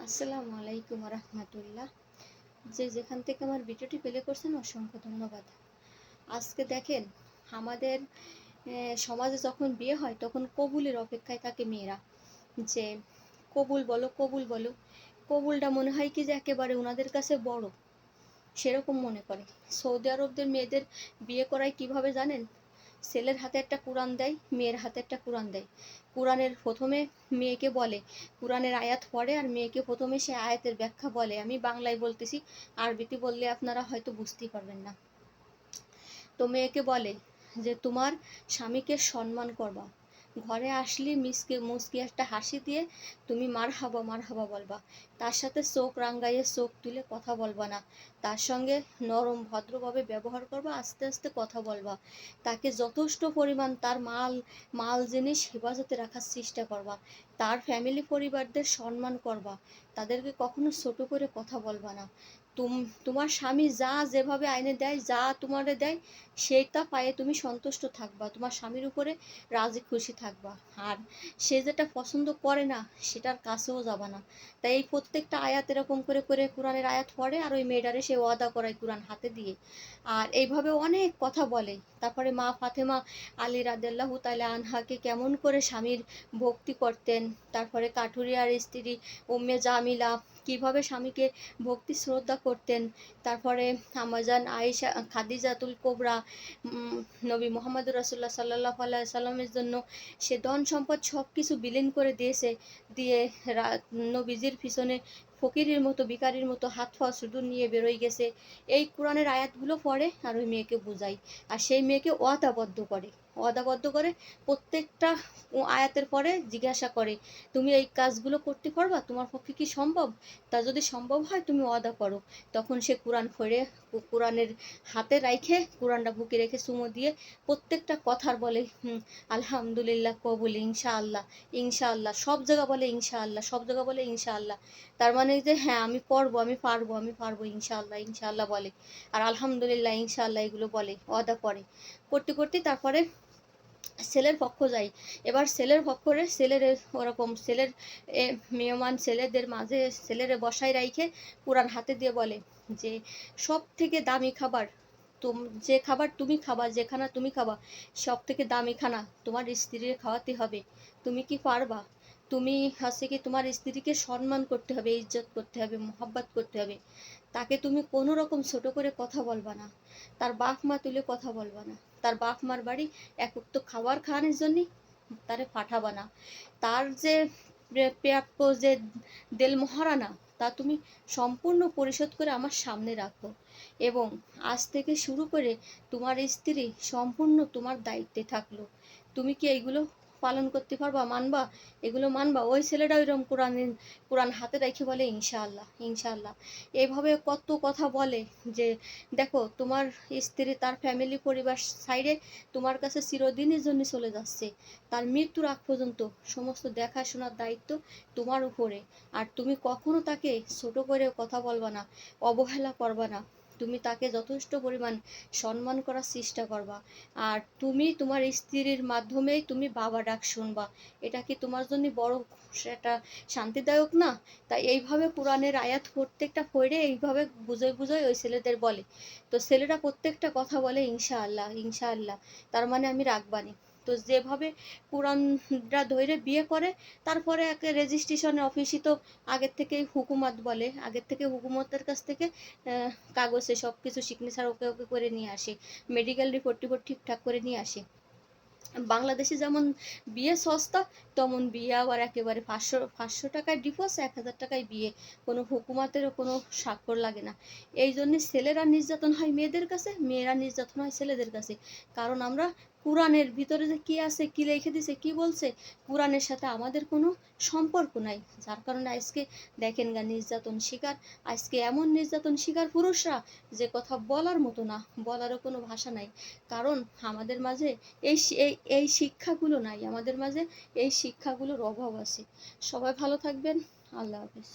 আসসালামু আলাইকুম রহমতুল্লাহ যে যেখান থেকে আমার ভিডিওটি প্লে করছেন, অসংখ্য ধন্যবাদ। আজকে দেখেন, আমাদের সমাজে যখন বিয়ে হয়, তখন কবুলের অপেক্ষায় থাকে মেয়েরা। যে, কবুল বলো কবুল বলো, কবুলটা মনে হয় কি যে একেবারে ওনাদের কাছে বড়। সেরকম মনে করে। সৌদি আরবদের মেয়েদের বিয়ে করায় কীভাবে জানেন? ছেলের হাতে একটা কোরআন দেয়, মেয়ের হাতে একটা কোরআন দেয়। কোরআনের প্রথমে মেয়েকে বলে, কোরআনের আয়াত পড়ে আর মেয়েকে প্রথমে সে আয়াতের ব্যাখ্যা বলে। আমি বাংলায় বলতেছি, আরবিতে বললে আপনারা হয়তো বুঝতেই পারবেন না। তো মেয়েকে বলে যে, তোমার স্বামীকে সম্মান করবা ঘরে আসলে মিসকে, মুসকি একটা হাসি দিয়ে, তুমি মার হাবা মার হাবা বলবা। তার সাথে চোখ রাঙ্গাইয়ে চোখ তুলে কথা বলবা না। তার সঙ্গে নরম, ভদ্রভাবে ব্যবহার করবা, আস্তে আস্তে কথা বলবা। তাকে যথেষ্ট পরিমাণ তার মাল মাল জিনিস হেফাজতে রাখার চেষ্টা করবা। তার ফ্যামিলি পরিবারদের সম্মান করবা। তাদেরকে কখনো ছোট করে কথা বলবা না। তুম, তোমার স্বামী যা যেভাবে আইনে দেয়, যা তোমারে দেয়, সেইটা পায়ে তুমি সন্তুষ্ট থাকবা। তোমার স্বামীর উপরে রাজি, খুশি থাকবা। আর সে যেটা পছন্দ করে না, সেটার কাছেও যাবা না। তাই এই প্রত্যেকটা আয়াত এরকম করে করে কোরআনের আয়াত পড়ে আর ওই মেয়েটারে সে ওয়াদা করায় কোরআন হাতে দিয়ে। আর এইভাবে অনেক কথা বলে। তারপরে মা ফাতেমা আলী রাদেল্লাহু তাআলা আনহাকে কেমন করে স্বামীর ভক্তি করতেন তারপরে কাঠুরিয়ার স্ত্রী উম্মে জামিলা, কীভাবে স্বামীকে ভক্তি শ্রদ্ধা করতেন? তারপরে আমাজান আয়েশা, খাদিজাতুল কোবরা নবী মোহাম্মদ রাসুল্লাহ সাল্লাহ আল্লাহ সাল্লামের জন্য সে ধন সম্পদ সব কিছু বিলীন করে দিয়েছে, দিয়ে নবীজির পিছনে ফকিরের মতো ভিকারির মতো হাত পা শুধু নিয়ে বেরোয় গেছে। এই কোরআনের আয়াতগুলো পড়ে আর ওই মেয়েকে বোঝায়। আর সেই মেয়েকে অতাবদ্ধ করে। ওয়াদাবদ্ধ করে প্রত্যেকটা আয়াতের পরে জিজ্ঞাসা করে তুমি এই কাজগুলো করতে পারবা? তোমার পক্ষে কি সম্ভব? তা যদি সম্ভব হয় তুমি ওয়াদা করো। তখন সে কোরআন ফেরে কোরআনের হাতে রাইখে কোরআনটা বুকে রেখে সুমো দিয়ে প্রত্যেকটা কথার বলে হুম, আলহামদুলিল্লাহ কবুল ইনশাআল্লাহ ইনশাআল্লাহ। সব জায়গা বলে ইনশাআল্লাহ। সব জায়গা বলে ইনশাআল্লাহ। তার মানে যে হ্যাঁ আমি পড়ব আমি পারব আমি পারব ইনশাআল্লাহ ইনশাআল্লাহ বলে। আর আলহামদুলিল্লাহ ইনশাআল্লাহ এগুলো বলে ওয়াদা করে। করতে করতে তারপরে ছেলের পক্ষ যায় এবার সেলের পক্ষরে সেলের ওরকম সেলের এ, মেহমান ছেলেদের মাঝে ছেলেরে বসায় রাইখে কোরআন হাতে দিয়ে বলে যে সব থেকে দামি খাবার তুম যে খাবার তুমি খাবা যে খানা তুমি খাবা সব থেকে দামি খানা তোমার স্ত্রীর খাওয়াতে হবে। তুমি কি পারবা? তুমি হচ্ছে কি তোমার স্ত্রীকে সম্মান করতে হবে ইজ্জত করতে হবে মোহাব্বত করতে হবে। তাকে তুমি কোনো রকম ছোট করে কথা বলবা না। তার বাপ মা তুলে কথা বলবা না। তার বাপ মার বাড়ি এক উক্ত খাবার খাওয়ানোর জন্যই তারে পাঠাবা না। তার যে প্রে- প্রাপ্য যে দেল মহারানা, তা তুমি সম্পূর্ণ পরিশোধ করে আমার সামনে রাখো। এবং আজ থেকে শুরু করে তোমার স্ত্রী সম্পূর্ণ তোমার দায়িত্বে থাকল। তুমি কি এইগুলো পালন করতে পারবা, মানবা, এগুলো মানবা, ওই ছেলেটা ওইরকম কোরআন কোরআন হাতে রেখে বলে ইনশাআল্লাহ ইনশাআল্লাহ। এইভাবে কত কথা বলে যে, দেখো, তোমার স্ত্রী তার ফ্যামিলি পরিবার সাইডে তোমার কাছে চিরদিনের জন্য চলে যাচ্ছে। তার মৃত্যুর আগ পর্যন্ত সমস্ত দেখাশোনার দায়িত্ব তোমার উপরে। আর তুমি কখনো তাকে ছোট করে কথা বলবা না, অবহেলা করবা না। তুমি তাকে যথেষ্ট পরিমাণ সম্মান করার চেষ্টা করবা। আর তুমি তোমার স্ত্রীর মাধ্যমেই তুমি বাবা ডাক শুনবা। এটা কি তোমার জন্য বড় সেটা শান্তিদায়ক না? তাই এইভাবে কোরআনের আয়াত প্রত্যেকটা পড়ে এইভাবে বুঝোয় বুঝোয় ওই ছেলেদের বলে। তো ছেলেরা প্রত্যেকটা কথা বলে ইনশাআল্লাহ ইনশাআল্লাহ। তার মানে আমি রাখবানি তো যেভাবে কোরআনরা ধরে বিয়ে করে, তারপরে এক রেজিস্ট্রেশনের অফিসই তো আগের থেকেই হুকুমত বলে। আগের থেকে হুকুমতের কাছ থেকে কাগজে সব কিছু সিগনেচার ওকে ওকে করে নিয়ে আসে। মেডিকেল রিপোর্ট টিপোর্ট ঠিকঠাক করে নিয়ে আসে। বাংলাদেশে যেমন বিয়ে সস্তা, তেমন বিয়ে আবার একেবারে পাঁচশো পাঁচশো টাকায় ডিভোর্স এক হাজার টাকায় বিয়ে। কোনো হুকুমাতেরও কোনো স্বাক্ষর লাগে না। এই জন্য ছেলেরা নির্যাতন হয় মেয়েদের কাছে, মেয়েরা নির্যাতন হয় ছেলেদের কাছে। কারণ আমরা কোরআনের ভিতরে যে কি আছে, কি লিখে দিছে, কি বলছে, কোরআনের সাথে আমাদের কোনো সম্পর্ক নাই। যার কারণে আজকে দেখেন গা, নির্যাতন শিকার। আজকে এমন নির্যাতন শিকার পুরুষরা যে কথা বলার মতো না, বলারও কোনো ভাষা নাই। কারণ আমাদের মাঝে এই এই শিক্ষাগুলো নাই। আমাদের মাঝে এই শিক্ষাগুলোর অভাব আছে। সবাই ভালো থাকবেন। আল্লাহ হাফেজ।